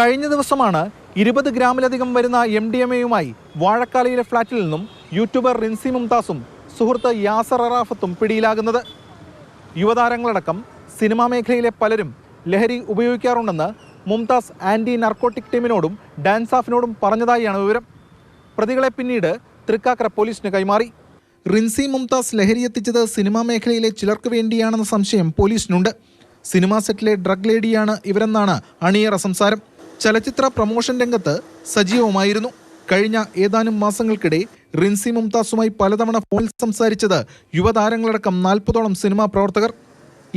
കഴിഞ്ഞ ദിവസമാണ് ഇരുപത് ഗ്രാമിലധികം വരുന്ന എം ഡി എം എയുമായി വാഴക്കാലയിലെ ഫ്ളാറ്റിൽ നിന്നും യൂട്യൂബർ റിൻസി മുംതാസും സുഹൃത്ത് യാസർ അറാഫത്തും പിടിയിലാകുന്നത്. യുവതാരങ്ങളടക്കം സിനിമാ മേഖലയിലെ പലരും ലഹരി ഉപയോഗിക്കാറുണ്ടെന്ന് മുംതാസ് ആന്റി നർക്കോട്ടിക് ടീമിനോടും ഡാൻസ് ഓഫിനോടും പറഞ്ഞതായാണ് വിവരം. പ്രതികളെ പിന്നീട് തൃക്കാക്കര പോലീസിന് കൈമാറി. റിൻസി മുംതാസ് ലഹരി എത്തിച്ചത് സിനിമാ മേഖലയിലെ ചിലർക്ക് വേണ്ടിയാണെന്ന സംശയം പോലീസിനുണ്ട്. സിനിമാ സെറ്റിലെ ഡ്രഗ് ലേഡിയാണ് ഇവരെന്നാണ് അണിയറ സംസാരം. ചലച്ചിത്ര പ്രമോഷൻ രംഗത്ത് സജീവമായിരുന്നു. കഴിഞ്ഞ ഏതാനും മാസങ്ങൾക്കിടെ റിൻസി മുംതാസുമായി പലതവണ ഫോണിൽ സംസാരിച്ചത് യുവതാരങ്ങളടക്കം നാൽപ്പതോളം സിനിമാ പ്രവർത്തകർ.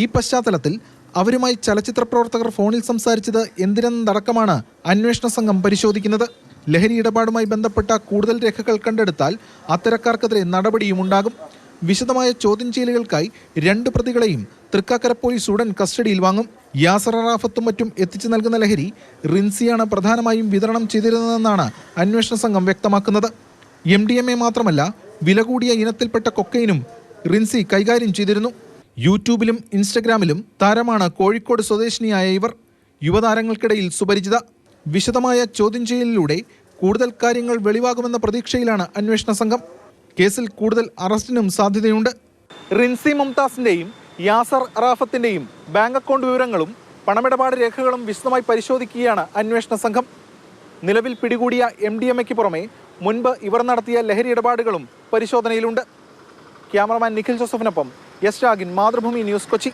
ഈ പശ്ചാത്തലത്തിൽ അവരുമായി ചലച്ചിത്ര പ്രവർത്തകർ ഫോണിൽ സംസാരിച്ചത് എന്തിനെന്നതടക്കമാണ് അന്വേഷണ സംഘം പരിശോധിക്കുന്നത്. ലഹരി ഇടപാടുമായി ബന്ധപ്പെട്ട കൂടുതൽ രേഖകൾ കണ്ടെടുത്താൽ അത്തരക്കാർക്കെതിരെ നടപടിയും ഉണ്ടാകും വിശദമായ ചോദ്യം ചെയ്യലുകൾക്കായി രണ്ട് പ്രതികളെയും തൃക്കാക്കര പോലീസ് ഉടൻ കസ്റ്റഡിയിൽ വാങ്ങും. യാസർ അറാഫത്തും മറ്റും എത്തിച്ചു നൽകുന്ന ലഹരി റിൻസിയാണ് പ്രധാനമായും വിതരണം ചെയ്തിരുന്നതെന്നാണ് അന്വേഷണ സംഘം വ്യക്തമാക്കുന്നത്. എം ഡി എം എ മാത്രമല്ല വില കൂടിയ ഇനത്തിൽപ്പെട്ട കൊക്കൈനും റിൻസി കൈകാര്യം ചെയ്തിരുന്നു. യൂട്യൂബിലും ഇൻസ്റ്റഗ്രാമിലും താരമാണ് കോഴിക്കോട് സ്വദേശിനിയായ ഇവർ. യുവതാരങ്ങൾക്കിടയിൽ സുപരിചിത. വിശദമായ ചോദ്യം ചെയ്യലിലൂടെ കൂടുതൽ കാര്യങ്ങൾ വെളിവാകുമെന്ന പ്രതീക്ഷയിലാണ് അന്വേഷണ സംഘം. കേസിൽ കൂടുതൽ അറസ്റ്റിനും സാധ്യതയുണ്ട്. റിൻസി മുംതാസിന്റെയും യാസർ റാഫത്തിന്റെയും ബാങ്ക് അക്കൗണ്ട് വിവരങ്ങളും പണമിടപാട് രേഖകളും വിശദമായി പരിശോധിക്കുകയാണ് അന്വേഷണ സംഘം. നിലവിൽ പിടികൂടിയ എം ഡി എം പുറമെ മുൻപ് ഇവർ നടത്തിയ ലഹരി ഇടപാടുകളും പരിശോധനയിലുണ്ട്. ക്യാമറമാൻ നിഖിൽ ജോസഫിനൊപ്പം എസ് രാഗിൻ മാതൃഭൂമി ന്യൂസ് കൊച്ചി.